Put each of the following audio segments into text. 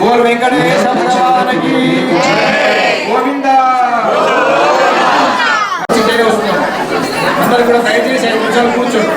బోల్ వెంకటేశ భగవానికి గోవింద అందరు కూడా దయచేసి ఐదు నిమిషాలు కూర్చోండి.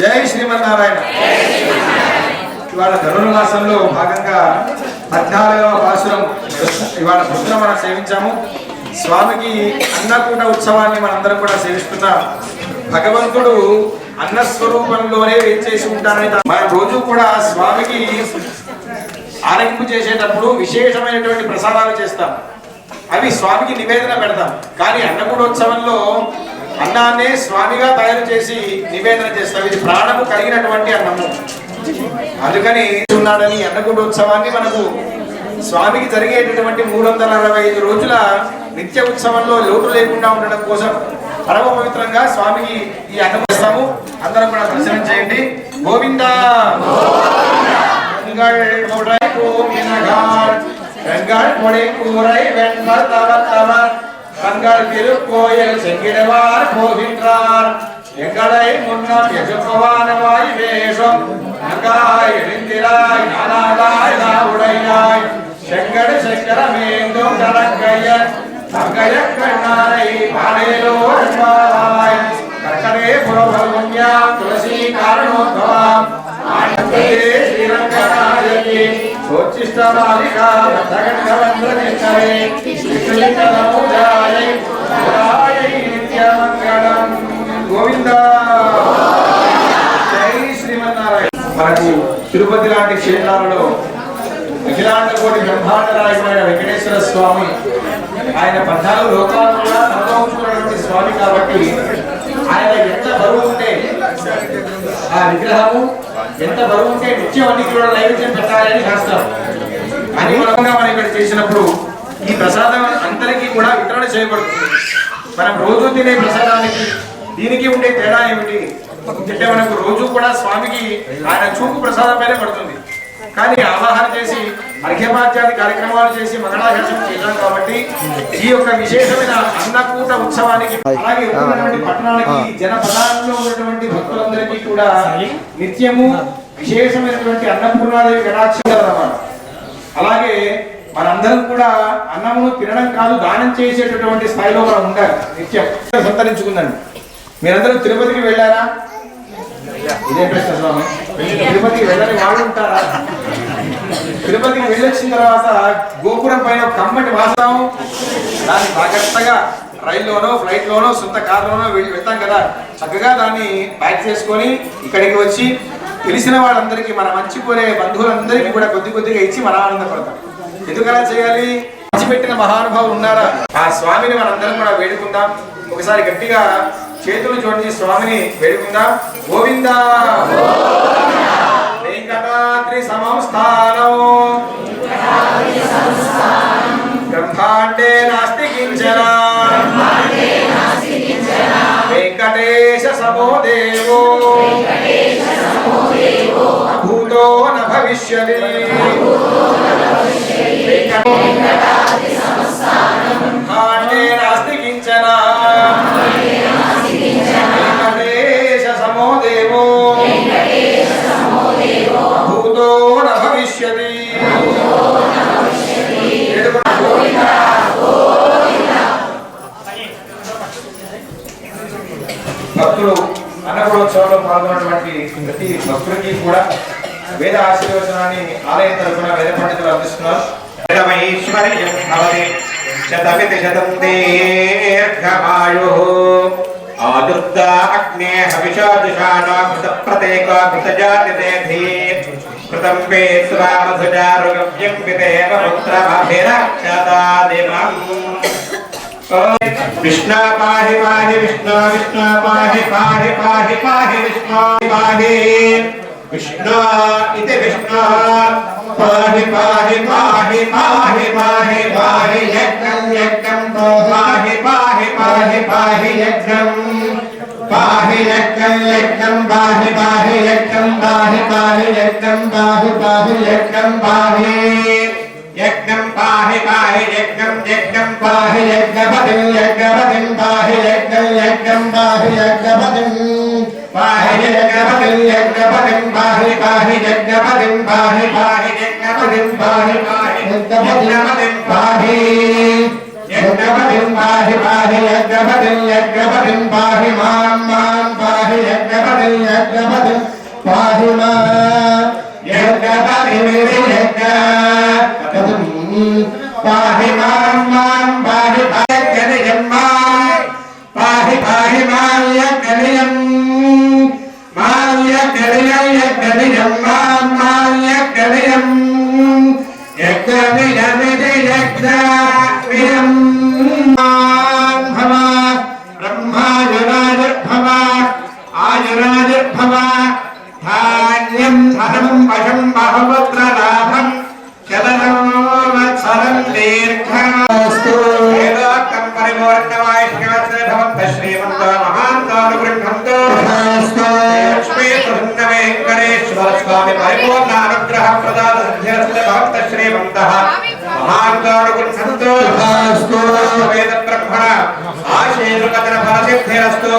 జై శ్రీమన్నారాయణ. ఇవాళ ధనుర్మాసంలో భాగంగా పద్నాలుగవ పాసురం ఇవాళ పొద్దున మనం సేవించాము. స్వామికి అన్నకూట ఉత్సవాన్ని మనందరం కూడా సేవిస్తున్నాం భగవంతుడు అన్న స్వరూపంలోనే వేచేసి ఉంటారని మనం రోజు కూడా స్వామికి ఆరగింపు చేసేటప్పుడు విశేషమైనటువంటి ప్రసాదాలు చేస్తాం. అవి స్వామికి నివేదన పెడతాం. కానీ అన్నకూడోత్సవంలో అన్నాన్నే స్వామిగా తయారు చేసి నివేదన చేస్తాం. ఇది ప్రాణము కలిగినటువంటి అన్నము. అందుకని ఉన్నాడని అన్నకూడోత్సవాన్ని మనకు స్వామికి జరిగేటటువంటి మూడు వందల అరవై ఐదు రోజుల నిత్య ఉత్సవంలో లోటు లేకుండా ఉండడం కోసం పరమ పవిత్రంగా స్వామికి ఈ అన్నం చేస్తాము. అందరం కూడా దర్శనం చేయండి గోవిందా பெண்கள் முறை கூமினகால் பெண்கள் முறை கூரை வெண்கள் தவத்தவர் கண்கள் திருக்கோயில் செங்கிடுவார் போகின்றார் எங்களை முன்னம் எதிர்ப்பவானவாய் வேஷம் நங்காய் எழுந்திராய் நானாதாய் நாவுடையாய் செங்கடு செங்கரமேந்தும் தலங்கையன் தங்கைய கண்ணாரை பாடேலோ జై శ్రీమన్నారాయణ. మనకు తిరుపతి లాంటి క్షేత్రాలలో అఖిలాండ కోటి బ్రహ్మాండరాయమైన వెంకటేశ్వర స్వామి ఆయన పద్నాలుగు లోకాలు కూడా అనుభవించుకున్నటువంటి స్వామి కాబట్టి ఆయన ఎంత బరువు ఉంటే ఆ విగ్రహము ఎంత బరువు ఉంటే నిత్యం కూడా నైవేద్యం పెట్టాలని అని మూలంగా మనం ఇక్కడ చేసినప్పుడు ఈ ప్రసాదం అందరికీ కూడా వితరణ చేయబడుతుంది. మనం రోజు తినే ప్రసాదానికి దీనికి ఉండే తేడా ఏమిటి? అంటే మనకు రోజు కూడా స్వామికి ఆయన చూపు ప్రసాదం పైన పడుతుంది. కానీ ఆవాహన చేసి అర్ఘ్యపాద్యాది కార్యక్రమాలు చేసి మంగళాశాసనం చేశాం కాబట్టి ఈ యొక్క విశేషమైన అన్నకూట ఉత్సవానికి అలాగే ఉన్నటువంటి పట్టణానికి జనపదాల్లో ఉన్నటువంటి భక్తులందరికీ కూడా నిత్యము విశేషమైనటువంటి అన్నపూర్ణాదేవి కటాక్షం అన్నమాట అలాగే మనందరం కూడా అన్నమును తినడం కాదు దానం చేసేటటువంటి స్థాయిలో మనం ఉండాలి నిత్యం. సంతరించుకుందండి. మీరందరూ తిరుపతికి వెళ్ళారా? ఇదే ప్రశ్న స్వామి. తిరుపతికి వెళ్ళని వాళ్ళు ఉంటారా? తిరుపతికి వెళ్ళొచ్చిన తర్వాత గోపురం పైన కమ్మటి వాసనం దాన్ని జాగ్రత్తగా రైల్లోనో ఫ్లైట్లోనో సొంత కార్లోనో వెళ్ళి వెళ్తాం కదా. చక్కగా దాన్ని ప్యాక్ చేసుకొని ఇక్కడికి వచ్చి తెలిసిన వాళ్ళందరికీ మన మంచి కోరే బంధువులందరికీ కూడా కొద్ది కొద్దిగా ఇచ్చి మన ఆనందపడతాం ఎందుకలా చేయాలి? పెట్టిన మహానుభావులు ఉన్నారా? ఆ స్వామిని మనందరం కూడా వేడుకుందాం. ఒకసారి గట్టిగా చేతులు జోడించి స్వామిని వేడుకుందా? గోవిందా! వెంకటాద్రి సంస్థానం. బ్రహ్మాండే నాస్తి కించన. వెంకటేశ సమో దేవో భూతో న భవిష్యతి బ్రహ్మాండే భక్తులు అన్నగూడోత్సవంలో పాల్గొన్నటువంటి ప్రతి భక్తుడికి కూడా వేద ఆశీర్వచనాన్ని ఆలయం తరఫున వేద పండితులు అందిస్తున్నారు. శతం అగ్నే హవిషాదుషాణా ప్రతేక కృతజాతిరేధి కృతం వేత్వా మధుజారుగవ్యం పుత్రమభిరక్షతాదిమం विष्णु पाहि पाहि विष्णु विष्णु पाहि पाहि पाहि पाहि विष्णु पाहि विष्णु इति विष्णु पाहि पाहि पाहि पाहि पाहि पाहि यज्ञं यज्ञं तो पाहि पाहि पाहि पाहि यज्ञं पाहि यज्ञं यज्ञं पाहि पाहि यज्ञं पाहि पाहि यज्ञं पाहि पाहि यज्ञं पाहि పాహి పాహి యజ్ఞం యజ్ఞం పాహి యజ్ఞపతిం యజ్ఞపతిం పాహి యజ్ఞం యజ్ఞం పాహి యజ్ఞపతిం. పాహి యజ్ఞపతిం యజ్ఞపతిం పాహి పాహి యజ్ఞపతిం పాహి పాహి యజ్ఞపతిం పాహి పాహి యజ్ఞపతిం పాహి. యజ్ఞపతిం పాహి పాహి యజ్ఞపతిం యజ్ఞపతిం పాహి మాం మాం పాహి యజ్ఞపతిం యజ్ఞపతిం పాహి మా. యజ్ఞపతిం యజ్ఞపతిం ధనం వశం బహుపుత్ర లాభం చలనం వత్సరం దీర్ఘాస్తు వేదోక్తం పరిపూర్ణవాయిష్ణవత్సభవంత శ్రీమంత మహాంతానుగృహంతో లక్ష్మీ సుంద వెంకటేశ్వర స్వామి పరిపూర్ణ అనుగ్రహ ప్రదాన సిద్ధిరస్త భక్త శ్రీమంత మహాంతానుగృహంతో వేద బ్రహ్మణ ఆశీర్వదన ఫలసిద్ధిరస్తు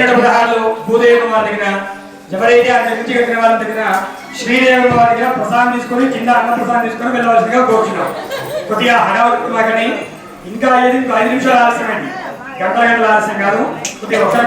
వెయ్యి నూట పదహారులు భూదేవి వారి దగ్గర ఎవరైతే ఆ నుంచి కట్టిన వాళ్ళ దగ్గర శ్రీదేవి వారి దగ్గర ప్రసాదం తీసుకొని కింద అన్న ప్రసాదం తీసుకొని వెళ్ళవలసిందిగా కోరుచున్నాం. కొద్దిగా హడావుడి మాకని ఇంకా ఐదు ఇంకా ఐదు నిమిషాలు ఆలస్యమండి గంటల గంటల ఆలస్యం కాదు. కొద్దిగా ఒకసారి